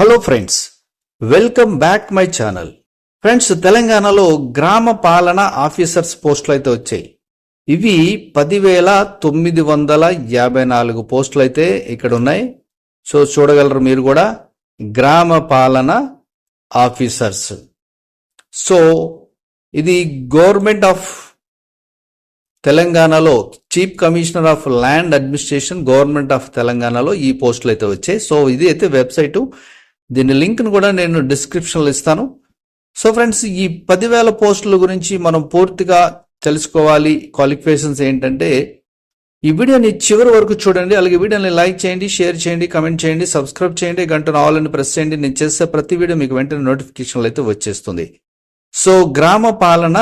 Hello friends welcome back my channel friends తెలంగాణలో గ్రామ పాలన ఆఫీసర్స్ పోస్టులు అయితే వచ్చాయి. ఇవి పదివేల తొమ్మిది వందల యాభై నాలుగు పోస్టులు అయితే ఇక్కడ ఉన్నాయి. సో చూడగలరు మీరు కూడా గ్రామ పాలన ఆఫీసర్స్. సో ఇది గవర్నమెంట్ ఆఫ్ తెలంగాణలో chief commissioner of land administration government of తెలంగాణలో ఈ పోస్టులు అయితే వచ్చాయి. సో ఇది అయితే వెబ్సైటు దీని లింక్ను కూడా నేను డిస్క్రిప్షన్లో ఇస్తాను. సో ఫ్రెండ్స్ ఈ పదివేల పోస్టుల గురించి మనం పూర్తిగా తెలుసుకోవాలి. క్వాలిఫికేషన్స్ ఏంటంటే ఈ వీడియోని చివరి వరకు చూడండి. అలాగే వీడియోని లైక్ చేయండి షేర్ చేయండి కమెంట్ చేయండి సబ్స్క్రైబ్ చేయండి గంట నావాలని ప్రెస్ చేయండి. నేను చేసే ప్రతి వీడియో మీకు వెంటనే నోటిఫికేషన్లు అయితే వచ్చేస్తుంది. సో గ్రామ పాలన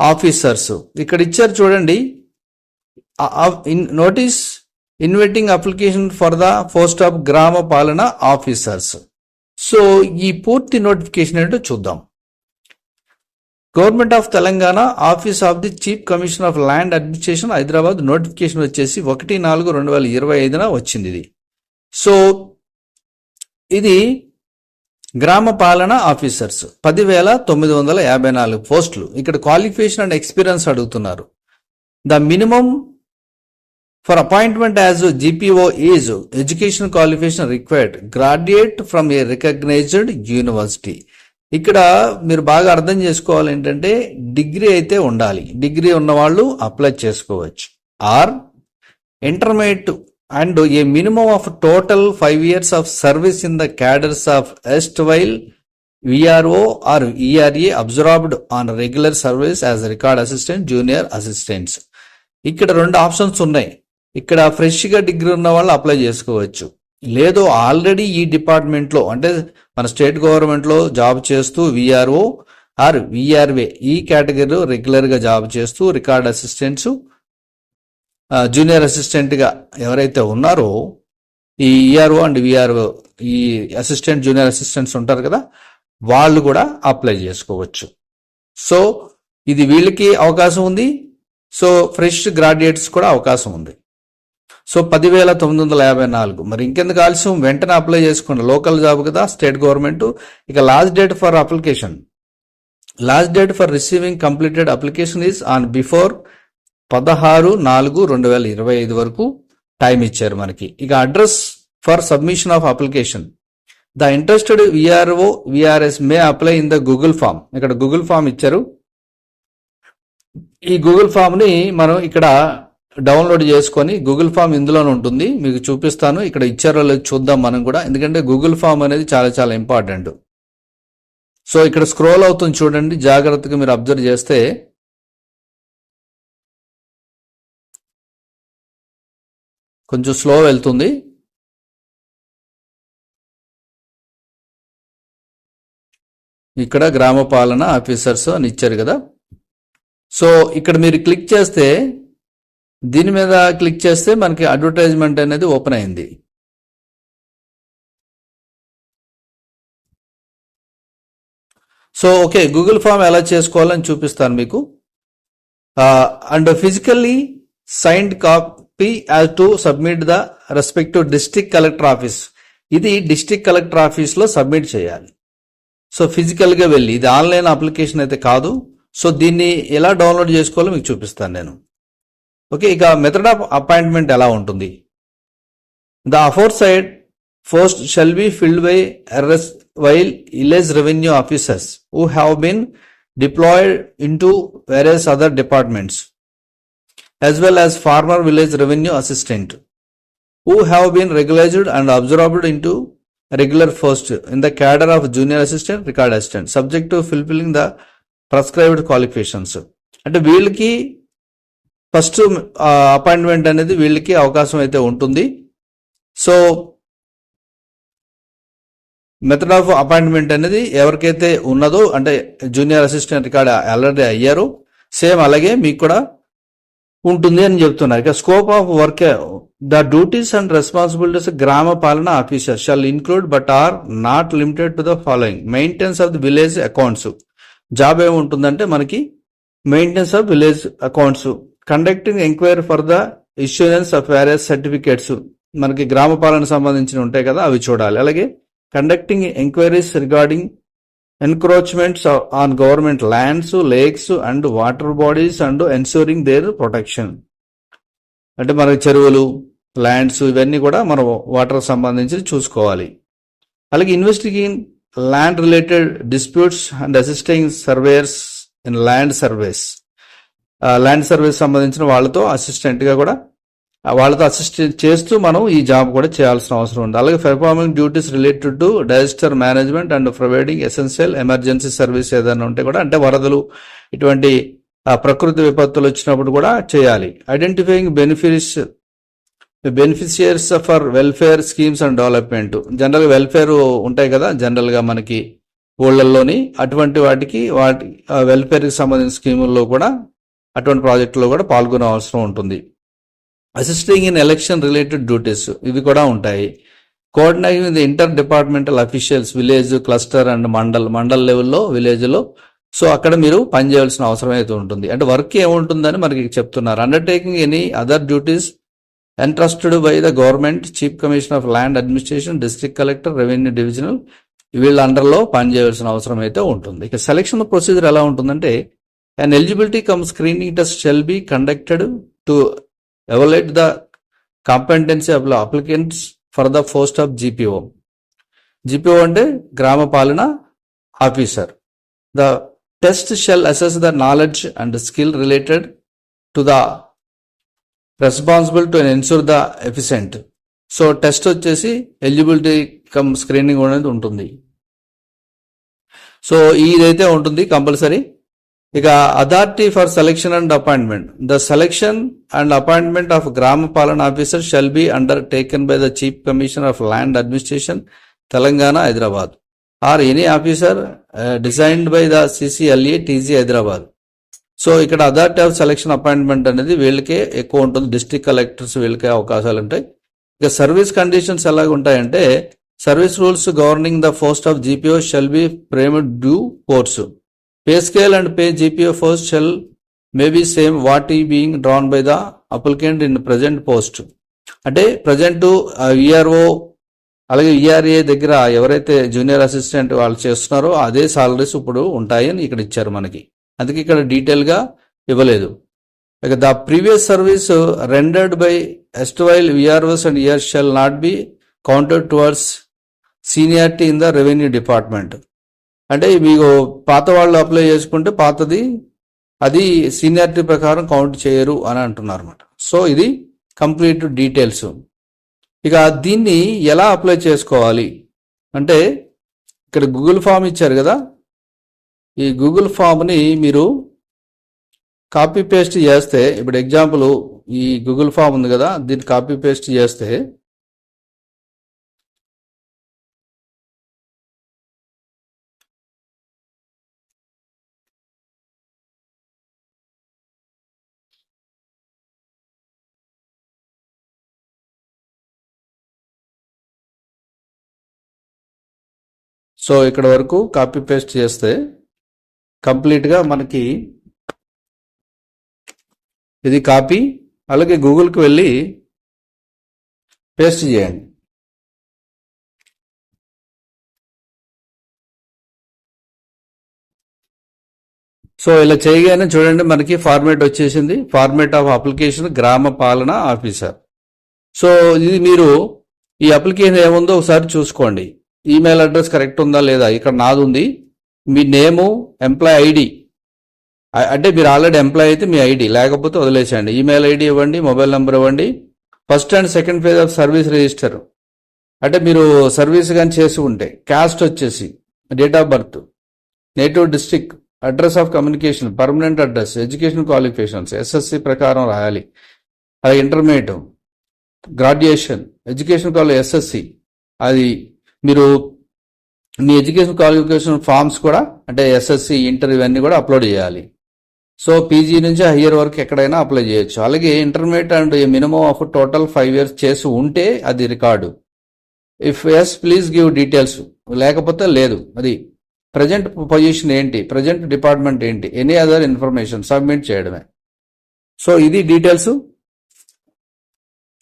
ఆఫీసర్స్ ఇక్కడ ఇచ్చారు చూడండి. Notice inviting application for the post of గ్రామ పాలన ఆఫీసర్స్ సో ఈ పూర్తి నోటిఫికేషన్ ఏంటో చూద్దాం. Government of Telangana office of the chief commission of land administration Hyderabad notification వచ్చేసి ఒకటి నాలుగు రెండు వేల ఇరవై ఐదున వచ్చింది ఇది. సో ఇది గ్రామ పాలన ఆఫీసర్స్ పదివేల తొమ్మిది వందల యాభై నాలుగు పోస్టులు. ఇక్కడ క్వాలిఫికేషన్ అండ్ ఎక్స్పీరియన్స్ అడుగుతున్నారు. The minimum for appointment as GPO is education qualification required graduate from a recognised university ఇక్కడ మీరు బాగా అర్థం చేసుకోవాలి ఏంటంటే డిగ్రీ అయితే ఉండాలి. డిగ్రీ ఉన్న వాళ్ళు అప్లై చేసుకోవచ్చు. Or intermediate and a minimum of total five years of service in the cadres of erstwhile VRO or ERA absorbed on regular service as record assistant junior assistants ఇక్కడ రెండు options ఉన్నాయి. ఇక్కడ ఫ్రెష్గా degree ఉన్న వాళ్ళు apply చేసుకోవచ్చు. లేదు already ఈ డిపార్ట్మెంట్లో అంటే మన స్టేట్ గవర్నమెంట్లో జాబ్ చేస్తూ విఆర్ఓ ఆర్ విఆర్వే ఈ కేటగిరీలో రెగ్యులర్గా జాబ్ చేస్తూ రికార్డ్ అసిస్టెంట్స్ జూనియర్ అసిస్టెంట్గా ఎవరైతే ఉన్నారో ఈ ఈఆర్ఓ అండ్ విఆర్ఓ ఈ అసిస్టెంట్ జూనియర్ అసిస్టెంట్స్ ఉంటారు కదా వాళ్ళు కూడా అప్లై చేసుకోవచ్చు. సో ఇది వీళ్ళకి అవకాశం ఉంది. సో ఫ్రెష్ గ్రాడ్యుయేట్స్ కూడా అవకాశం ఉంది. సో పదివేల తొమ్మిది వందల యాభై నాలుగు. మరి ఇంకెందుకు ఆలస్యం? వెంటనే అప్లై చేసుకోండి. లోకల్ జాబ్ కదా స్టేట్ గవర్నమెంట్. ఇక last date for application. Last date for receiving completed application is on before పదహారు నాలుగు రెండు వేల ఇరవై ఐదు వరకు టైం ఇచ్చారు మనకి. ఇక address for submission of application. The interested VRO VRS may apply in the Google form. ఇక్కడ గూగుల్ ఫామ్ ఇచ్చారు. ఈ గూగుల్ ఫామ్ని మనం ఇక్కడ డౌన్లోడ్ చేసుకొని గూగుల్ ఫామ్ ఇందులోనే ఉంటుంది. మీకు చూపిస్తాను. ఇక్కడ ఇచ్చారో లేదు చూద్దాం మనం కూడా. ఎందుకంటే గూగుల్ ఫామ్ అనేది చాలా చాలా ఇంపార్టెంట్. సో ఇక్కడ స్క్రోల్ అవుతుంది చూడండి. జాగ్రత్తగా మీరు అబ్జర్వ్ చేస్తే కొంచెం స్లో వెళ్తుంది. ఇక్కడ గ్రామ పాలన ఆఫీసర్స్ అని ఇచ్చారు కదా. సో ఇక్కడ మీరు క్లిక్ చేస్తే దీని మీద క్లిక్ చేస్తే మనకి అడ్వర్టైజ్మెంట్ అనేది ఓపెన్ అయింది. సో ఓకే గూగుల్ ఫామ్ ఎలా చేసుకోవాలని చూపిస్తాను మీకు. And physically signed copy as to submit the respective district collector office ఇది డిస్ట్రిక్ట్ కలెక్టర్ ఆఫీస్లో సబ్మిట్ చేయాలి. సో ఫిజికల్గా వెళ్ళి ఇది ఆన్లైన్ అప్లికేషన్ అయితే కాదు. సో దీన్ని ఎలా డౌన్లోడ్ చేసుకోవాలో మీకు చూపిస్తాను నేను. ఓకే ఇక మెథడ్ ఆఫ్ అపాయింట్మెంట్ ఎలా ఉంటుంది? The aforesaid post shall be filled by ERS while village revenue officers who have been deployed into various other departments as well as former village revenue assistant who have been regularised and absorbed into regular post in the cadre of junior assistant record assistant subject to fulfilling the prescribed qualifications అంటే వీళ్ళకి first appointment అనేది వీళ్ళకి అవకాశం అయితే ఉంటుంది. So method of appointment అనేది ఎవరికైతే ఉన్నదో అంటే జూనియర్ అసిస్టెంట్ కాడ ఆల్రెడీ అయ్యారు సేమ్ అలాగే మీకు కూడా ఉంటుంది అని చెప్తున్నారు. ఇక scope of work the duties and responsibilities గ్రామ పాలన officer shall include but are not limited to the following. Maintenance of the village accounts. Job ఏముంటుందంటే మనకి maintenance of village accounts. Conducting enquiry for the issuance of various certificates మనకి గ్రామ పాలన సంబంధించిన ఉంటాయి కదా అవి చూడాలి. అలాగే conducting enquiries regarding encroachments on government lands lakes and water bodies and ensuring their protection అంటే మనకి చెరువులు ల్యాండ్స్ ఇవన్నీ కూడా మనం వాటర్ సంబంధించి చూసుకోవాలి. అలాగే investigating land related disputes and assisting surveyors in land surveys land service సంబంధించిన వాళ్ళతో అసిస్టెంట్గా కూడా వాళ్ళతో అసిస్టెంట్ చేస్తూ మనం ఈ జాబ్ కూడా చేయాల్సిన అవసరం ఉంది. అలాగే performing duties related to disaster management and providing essential emergency service ఏదైనా ఉంటే కూడా అంటే వరదలు ఇటువంటి ప్రకృతి విపత్తులు వచ్చినప్పుడు కూడా చేయాలి. Identifying benefits beneficiaries for welfare schemes and development general welfare ఉంటాయి కదా జనరల్గా మనకి ఊళ్ళల్లోని అటువంటి వాటికి వాటి వెల్ఫేర్కి సంబంధించిన స్కీముల్లో కూడా అటువంటి ప్రాజెక్టులో కూడా పాల్గొనే అవసరం ఉంటుంది. Assisting in election related duties ఇవి కూడా ఉంటాయి. Coordination with inter departmental officials village cluster and mandal mandal లెవెల్లో విలేజ్లో సో అక్కడ మీరు పనిచేయాల్సిన అవసరం అయితే ఉంటుంది. అంటే వర్క్ ఏముంటుందని మనకి చెప్తున్నారు. Undertaking any other duties entrusted by the government chief commission of land administration district collector revenue divisional వీళ్ళ అండర్లో పనిచేయాల్సిన అవసరం అయితే ఉంటుంది. ఇక సెలక్షన్ ప్రొసీజర్ ఎలా ఉంటుందంటే and eligibility cum screening test shall be conducted to evaluate the competency of applicants for the post of GPO GPO అంటే గ్రామ పాలన officer. The test shall assess the knowledge and skill related to the responsible to ensure the efficient so test వచ్చేసి eligibility cum screening అనేది ఉంటుంది. So ఇదైతే ఉంటుంది compulsory. ఇక authority for selection and appointment the selection and appointment of గ్రామ పాలన officer shall be undertaken by the chief commissioner of land administration Telangana Hyderabad. Or any officer designed by the CCLA TG Hyderabad? So ఇక్కడ authority of selection appointment అనేది వీళ్ళకే ఎక్కువ ఉంటుంది. District collectors వీళ్ళకే అవకాశాలు ఉంటాయి. ఇక సర్వీస్ కండిషన్స్ ఎలాగ ఉంటాయంటే service rules governing the post of GPO shall be Prema due course pay scale and pay GPO post shall may be same what is being drawn by the applicant in present post అంటే present VRO అలాగే VRA దగ్గర ఎవరైతే junior assistant వాళ్ళు చేస్తున్నారో అదే salaries ఇప్పుడు ఉంటాయని ఇక్కడ ఇచ్చారు మనకి. అందుకే ఇక్కడ డీటెయిల్గా ఇవ్వలేదు. ఇక the previous service rendered by erstwhile VROs and year shall not be counted towards seniority in the revenue department అంటే మీకు పాత వాళ్ళు అప్లై చేసుకుంటే పాతది అది సీనియారిటీ ప్రకారం కౌంట్ చేయరు అని అంటున్నారు అనమాట సో ఇది కంప్లీట్ డీటెయిల్స్ ఇక దీన్ని ఎలా అప్లై చేసుకోవాలి? అంటే ఇక్కడ గూగుల్ ఫామ్ ఇచ్చారు కదా? ఈ గూగుల్ ఫామ్ని మీరు కాపీ పేస్ట్ చేస్తే ఇప్పుడు ఎగ్జాంపుల్ ఈ గూగుల్ ఫామ్ ఉంది కదా దీన్ని కాపీ పేస్ట్ చేస్తే సో ఇక్కడ వరకు కాపీ పేస్ట్ చేస్తే కంప్లీట్గా మనకి ఇది కాపీ అలాగే గూగుల్కి వెళ్ళి పేస్ట్ చేయండి. సో ఇలా చేయగానే చూడండి మనకి ఫార్మేట్ వచ్చేసింది. ఫార్మేట్ ఆఫ్ అప్లికేషన్ గ్రామ పాలన ఆఫీసర్ సో ఇది మీరు ఈ అప్లికేషన్ ఏముందో ఒకసారి చూసుకోండి. ఈమెయిల్ అడ్రస్ కరెక్ట్ ఉందా లేదా? ఇక్కడ నాది ఉంది. మీ నేము ఎంప్లాయ్ ఐడి అంటే మీరు ఆల్రెడీ ఎంప్లాయ్ అయితే మీ ఐడి లేకపోతే వదిలేసేయండి. ఈమెయిల్ ఐడి ఇవ్వండి మొబైల్ నెంబర్ ఇవ్వండి. First and second phase of service register అంటే మీరు సర్వీస్ కానీ చేసి ఉంటే క్యాస్ట్ వచ్చేసి date of birth native district address of communication permanent address education qualifications SSC ప్రకారం రాయాలి. అది intermediate graduation education college SSC అది మీరు మీ ఎడ్యుకేషన్ క్వాలిఫికేషన్ ఫామ్స్ కూడా అంటే ఎస్ఎస్సి ఇంటర్ ఇవన్నీ కూడా అప్లోడ్ చేయాలి. సో పీజీ నుంచి హయ్యర్ వరకు ఎక్కడైనా అప్లై చేయొచ్చు. అలాగే intermediate and minimum of total five years చేసి ఉంటే అది record. If yes please give details. లేకపోతే లేదు. అది ప్రజెంట్ పొజిషన్ ఏంటి? ప్రజెంట్ డిపార్ట్మెంట్ ఏంటి? ఎనీ అదర్ ఇన్ఫర్మేషన్ సబ్మిట్ చేయడమే. సో ఇది డీటెయిల్స్.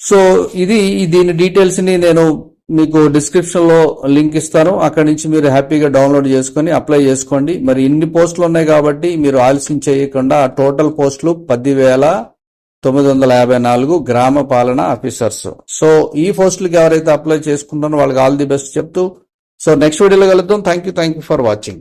సో ఇది దీని డీటెయిల్స్ని నేను మీకు డిస్క్రిప్షన్లో లింక్ ఇస్తాను. అక్కడి నుంచి మీరు హ్యాపీగా డౌన్లోడ్ చేసుకొని అప్లై చేసుకోండి. మరి ఇన్ని పోస్టులు ఉన్నాయి కాబట్టి మీరు ఆలస్యం చేయకుండా టోటల్ పోస్టులు పదివేల తొమ్మిది వందల యాభై నాలుగు గ్రామ పాలన ఆఫీసర్స్ సో ఈ పోస్టులకి ఎవరైతే అప్లై చేసుకుంటారో వాళ్ళకి ఆల్ ది బెస్ట్ చెప్తూ సో నెక్స్ట్ వీడియోలో కలుద్దాం. Thank you thank you for watching